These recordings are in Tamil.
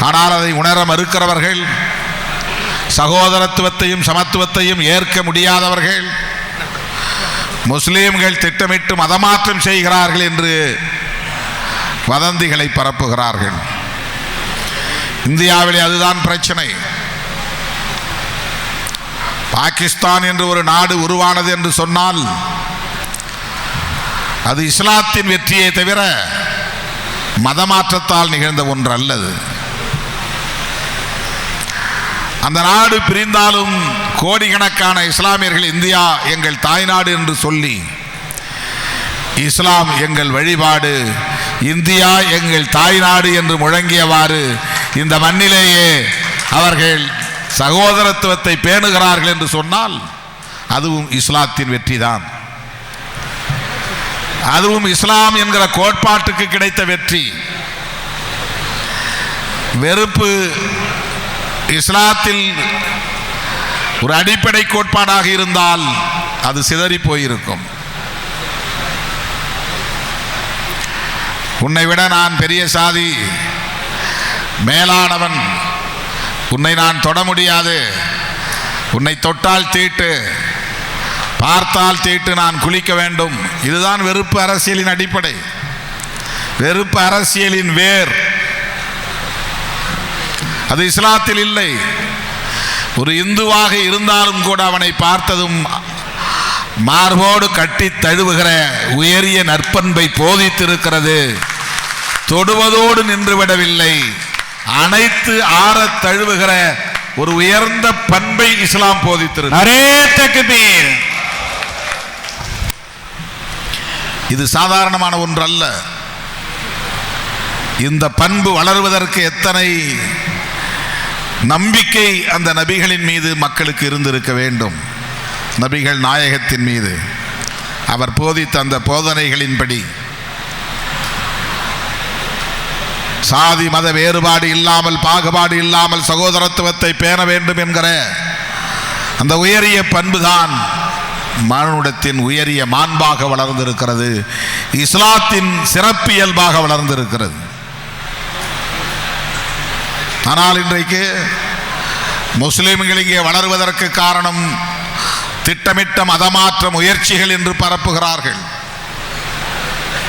ஆனால் அதை உணர மறுக்கிறவர்கள் சகோதரத்துவத்தையும் சமத்துவத்தையும் ஏற்க முடியாதவர்கள் முஸ்லீம்கள் திட்டமிட்டு மதமாற்றம் செய்கிறார்கள் என்று வதந்திகளை பரப்புகிறார்கள். இந்தியாவிலே அதுதான் பிரச்சனை. பாகிஸ்தான் என்று ஒரு நாடு உருவானது என்று சொன்னால் அது இஸ்லாத்தின் வெற்றியை தவிர மதமாற்றத்தால் நிகழ்ந்த ஒன்று அல்லது அந்த நாடு பிரிந்தாலும் கோடிக்கணக்கான இஸ்லாமியர்கள் இந்தியா எங்கள் தாய்நாடு என்று சொல்லி இஸ்லாம் எங்கள் வழிபாடு இந்தியா எங்கள் தாய்நாடு என்று முழங்கியவாறு இந்த மண்ணிலேயே அவர்கள் சகோதரத்துவத்தை பேணுகிறார்கள் என்று சொன்னால் அதுவும் இஸ்லாத்தின் வெற்றிதான். அதுவும் இஸ்லாம் என்கிற கோட்பாட்டுக்கு கிடைத்த வெற்றி. வெறுப்பு இஸ்லாத்தில் ஒரு அடிப்படை கோட்பாடாக இருந்தால் அது சிதறி போயிருக்கும். உன்னை விட நான் பெரிய சாதி மேலானவன். உன்னை நான் தொட முடியாது. உன்னை தொட்டால் தீட்டு பார்த்தால் தீட்டு நான் குளிக்க வேண்டும். இதுதான் வெறுப்பு அரசியலின் அடிப்படை. வெறுப்பு அரசியலின் வேர். அது இஸ்லாத்தில் இல்லை. ஒரு இந்துவாக இருந்தாலும் கூட அவனை பார்த்ததும் மார்போடு கட்டி தழுவுகிற உயரிய நற்பண்பை போதித்திருக்கிறது. தொடுவதோடு நின்றுவிடவில்லை. அனைத்து ஆற தழுவுகிற ஒரு உயர்ந்த பண்பை இஸ்லாம் போதித்திருக்கிறது. இது சாதாரணமான ஒன்று அல்ல இந்த பண்பு வளருவதற்கு எத்தனை நம்பிக்கை அந்த நபிகளின் மீது மக்களுக்கு இருந்திருக்க வேண்டும். நபிகள் நாயகத்தின் மீது. அவர் போதித்த அந்த போதனைகளின்படி. சாதி மத வேறுபாடு இல்லாமல் பாகுபாடு இல்லாமல் சகோதரத்துவத்தை பேண வேண்டும் என்கிற அந்த உயரிய பண்புதான் மானுடத்தின் உயரிய மாண்பாக வளர்ந்திருக்கிறது. இஸ்லாத்தின் சிறப்பியல்பாக வளர்ந்திருக்கிறது. ஆனால் இன்றைக்கு முஸ்லீம்கள் இங்கே வளருவதற்கு காரணம் திட்டமிட்ட மதமாற்ற முயற்சிகள் என்று பரப்புகிறார்கள்.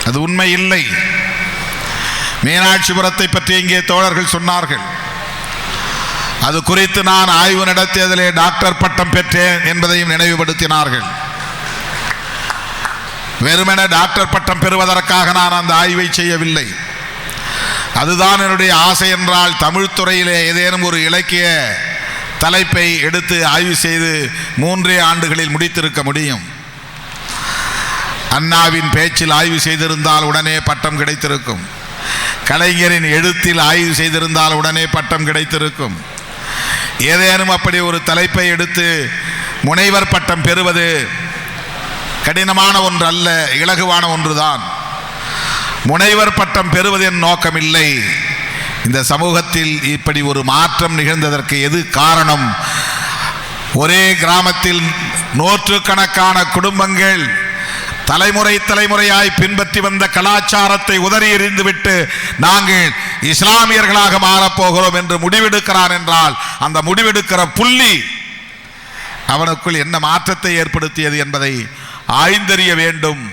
அது உண்மை இல்லை. மீனாட்சிபுரத்தை பற்றி இங்கே தோழர்கள் சொன்னார்கள். அது குறித்து நான் ஆய்வு நடத்தியதிலே டாக்டர் பட்டம் பெற்றேன் என்பதையும் நினைவுபடுத்தினார்கள். வெறுமென டாக்டர் பட்டம் பெறுவதற்காக நான் அந்த ஆய்வை செய்யவில்லை. அதுதான் என்னுடைய ஆசை என்றால் தமிழ் துறையிலே ஏதேனும் ஒரு இலக்கிய தலைப்பை எடுத்து ஆய்வு செய்து மூன்றே ஆண்டுகளில் முடித்திருக்க முடியும். அண்ணாவின் பேச்சில் ஆய்வு செய்திருந்தால் உடனே பட்டம் கிடைத்திருக்கும். கலைஞரின் எழுத்தில் ஆய்வு செய்திருந்தால் உடனே பட்டம் கிடைத்திருக்கும். ஏதேனும் அப்படி ஒரு தலைப்பை எடுத்து முனைவர் பட்டம் பெறுவது கடினமான ஒன்று அல்ல இலகுவான ஒன்றுதான். முனைவர் பட்டம் பெறுவதன் நோக்கமில்லை. இந்த சமூகத்தில் இப்படி ஒரு மாற்றம் நிகழ்ந்ததற்கு எது காரணம்? ஒரே கிராமத்தில் நூற்றுக்கணக்கான குடும்பங்கள் தலைமுறை தலைமுறையாய் பின்பற்றி வந்த கலாச்சாரத்தை உதறி எறிந்துவிட்டு நாங்கள் இஸ்லாமியர்களாக மாறப்போகிறோம் என்று முடிவெடுக்கிறான் என்றால் அந்த முடிவெடுக்கிற புள்ளி அவனுக்குள் என்ன மாற்றத்தை ஏற்படுத்தியது என்பதை ஆய்ந்தறிய வேண்டும்.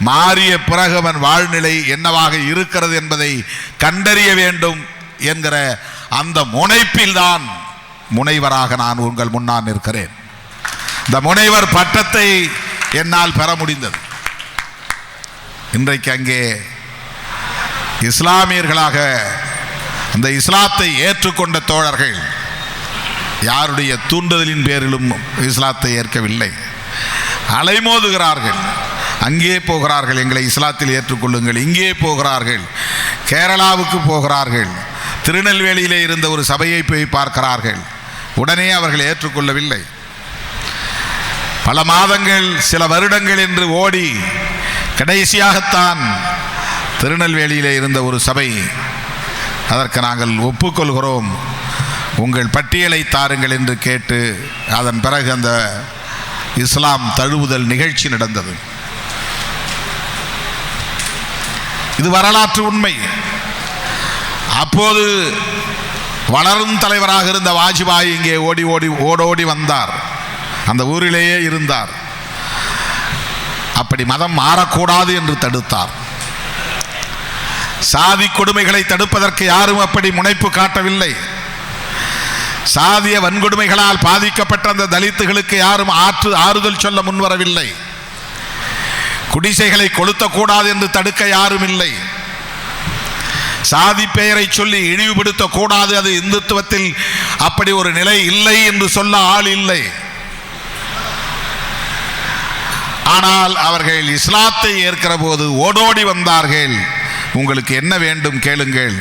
மாறிய பிறகு அவன் வாழ்நிலை என்னவாக இருக்கிறது என்பதை கண்டறிய வேண்டும் என்கிற அந்த முனைப்பில்தான் முனைவராக நான் உங்கள் முன்னால் நிற்கிறேன். இந்த முனைவர் பட்டத்தை என்னால் பெற முடிந்தது. இன்றைக்கு அங்கே இஸ்லாமியர்களாக அந்த இஸ்லாத்தை ஏற்றுக்கொண்ட தோழர்கள் யாருடைய தூண்டுதலின் பேரிலும் இஸ்லாத்தை ஏற்கவில்லை. அலைமோதுகிறார்கள். அங்கே போகிறார்கள் எங்களை இஸ்லாத்தில் ஏற்றுக்கொள்ளுங்கள். இங்கே போகிறார்கள் கேரளாவுக்கு போகிறார்கள் திருநெல்வேலியிலே இருந்த ஒரு சபையை போய் பார்க்கிறார்கள். உடனே அவர்கள் ஏற்றுக்கொள்ளவில்லை. பல மாதங்கள் சில வருடங்கள் என்று ஓடி கடைசியாகத்தான் திருநெல்வேலியிலே இருந்த ஒரு சபை அதற்கு நாங்கள் ஒப்புக்கொள்கிறோம். உங்கள் பட்டியலை தாருங்கள் என்று கேட்டு அதன் பிறகு அந்த இஸ்லாம் தழுவுதல் நிகழ்ச்சி நடந்தது. இது வரலாற்று உண்மை. அப்போது வளரும் தலைவராக இருந்த வாஜ்பாய் இங்கே ஓடி ஓடி ஓடோடி வந்தார். அந்த ஊரிலேயே இருந்தார். அப்படி மதம் மாறக்கூடாது என்று தடுத்தார். சாதி கொடுமைகளை தடுப்பதற்கு யாரும் அப்படி முனைப்பு காட்டவில்லை. சாதிய வன்கொடுமைகளால் பாதிக்கப்பட்ட அந்த தலித்துகளுக்கு யாரும் ஆற்று ஆறுதல் சொல்ல முன்வரவில்லை. குடிசைகளை கொளுத்தக்கூடாது என்று தடுக்க யாரும் இல்லை. சாதி பெயரை சொல்லி இழிவுபடுத்த கூடாது அது இந்துத்துவத்தில் அப்படி ஒரு நிலை இல்லை என்று சொல்ல ஆள் இல்லை. ஆனால் அவர்கள் இஸ்லாத்தை ஏற்கிற போது ஓடோடி வந்தார்கள். உங்களுக்கு என்ன வேண்டும் கேளுங்கள்.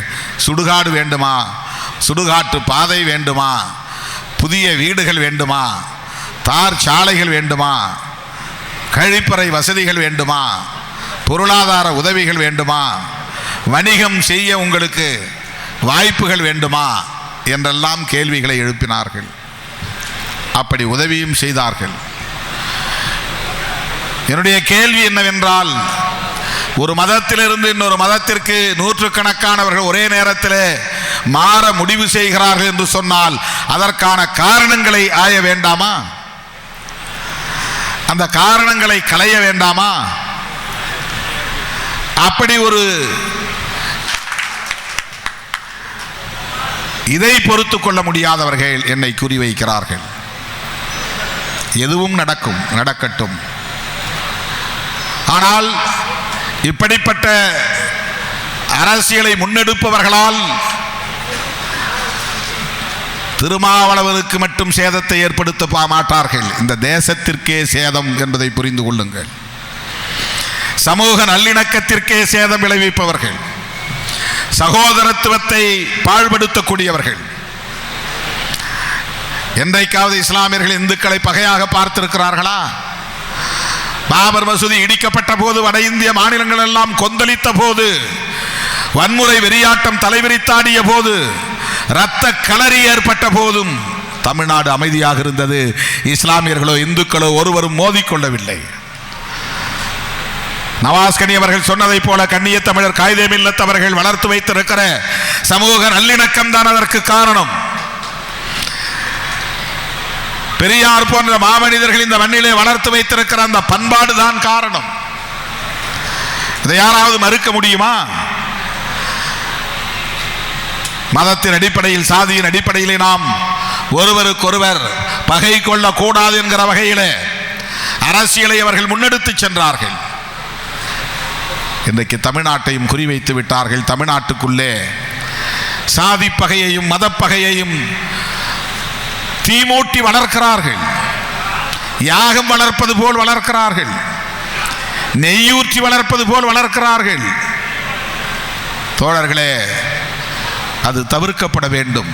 சுடுகாடு வேண்டுமா? சுடுகாட்டு பாதை வேண்டுமா? புதிய வீடுகள் வேண்டுமா? தார் சாலைகள் வேண்டுமா? கழிப்பறை வசதிகள் வேண்டுமா? பொருளாதார உதவிகள் வேண்டுமா? வணிகம் செய்ய உங்களுக்கு வாய்ப்புகள் வேண்டுமா? என்றெல்லாம் கேள்விகளை எழுப்பினார்கள். அப்படி உதவியும் செய்தார்கள். என்னுடைய கேள்வி என்னவென்றால் ஒரு மதத்திலிருந்து இன்னொரு மதத்திற்கு நூற்றுக்கணக்கானவர்கள் ஒரே நேரத்தில் மாற முடிவு செய்கிறார்கள் என்று சொன்னால் அதற்கான காரணங்களை ஆய வேண்டாமா? அந்த காரணங்களை களைய வேண்டாமா? அப்படி ஒரு இதை பொறுத்து கொள்ள முடியாதவர்கள் என்னை குறிவைக்கிறார்கள் எதுவும் நடக்கும் நடக்கட்டும். ஆனால் இப்படிப்பட்ட அரசியலை முன்னெடுப்பவர்களால் திருமாவளவனுக்கு மட்டும் சேதத்தை ஏற்படுத்த மாட்டார்கள். இந்த தேசத்திற்கே சேதம் என்பதை புரிந்து கொள்ளுங்கள். சமூக நல்லிணக்கத்திற்கே சேதம் விளைவிப்பவர்கள். சகோதரத்துவத்தை பாழ்படுத்தக்கூடியவர்கள். என்றைக்காவது இஸ்லாமியர்கள் இந்துக்களை பகையாக பார்த்திருக்கிறார்களா? பாபர் மசூதி இடிக்கப்பட்ட போது வட இந்திய மாநிலங்கள் எல்லாம் கொந்தளித்த போது வன்முறை வெறியாட்டம் தலைவிரித்தாடிய போது ரத்த களறி ஏற்பட்ட போதும் தமிழ்நாடு அமைதியாக இருந்தது. இஸ்லாமியர்களோ இந்துக்களோ ஒருவரும் மோதிக்கொள்ளவில்லை. நவாஸ்கனி அவர்கள் சொன்னதை போல கண்ணிய தமிழர் காயிதே மில்லத்தவர்கள் வளர்த்து வைத்திருக்கிற சமூக நல்லிணக்கம் தான் அதற்கு காரணம். பெரியார் போன்ற மாமனிதர்கள் இந்த மண்ணிலே வளர்த்து வைத்திருக்கிற அந்த பண்பாடு தான் காரணம். இதை யாராவது மறுக்க முடியுமா? மதத்தின் அடிப்படையில் சாதியின் அடிப்படையிலே நாம் ஒருவருக்கொருவர் பகை கொள்ளக்கூடாது என்கிற வகையிலே அரசியலை அவர்கள் முன்னெடுத்து சென்றார்கள். இன்றைக்கு தமிழ்நாட்டையும் குறிவைத்து விட்டார்கள். தமிழ்நாட்டுக்குள்ளே சாதி பகையையும் மதப்பகையையும் தீமூட்டி வளர்க்கிறார்கள். யாகம் வளர்ப்பது போல் வளர்க்கிறார்கள். நெய்யூற்றி வளர்ப்பது போல் வளர்க்கிறார்கள். தோழர்களே அது தவிர்க்கப்பட வேண்டும்.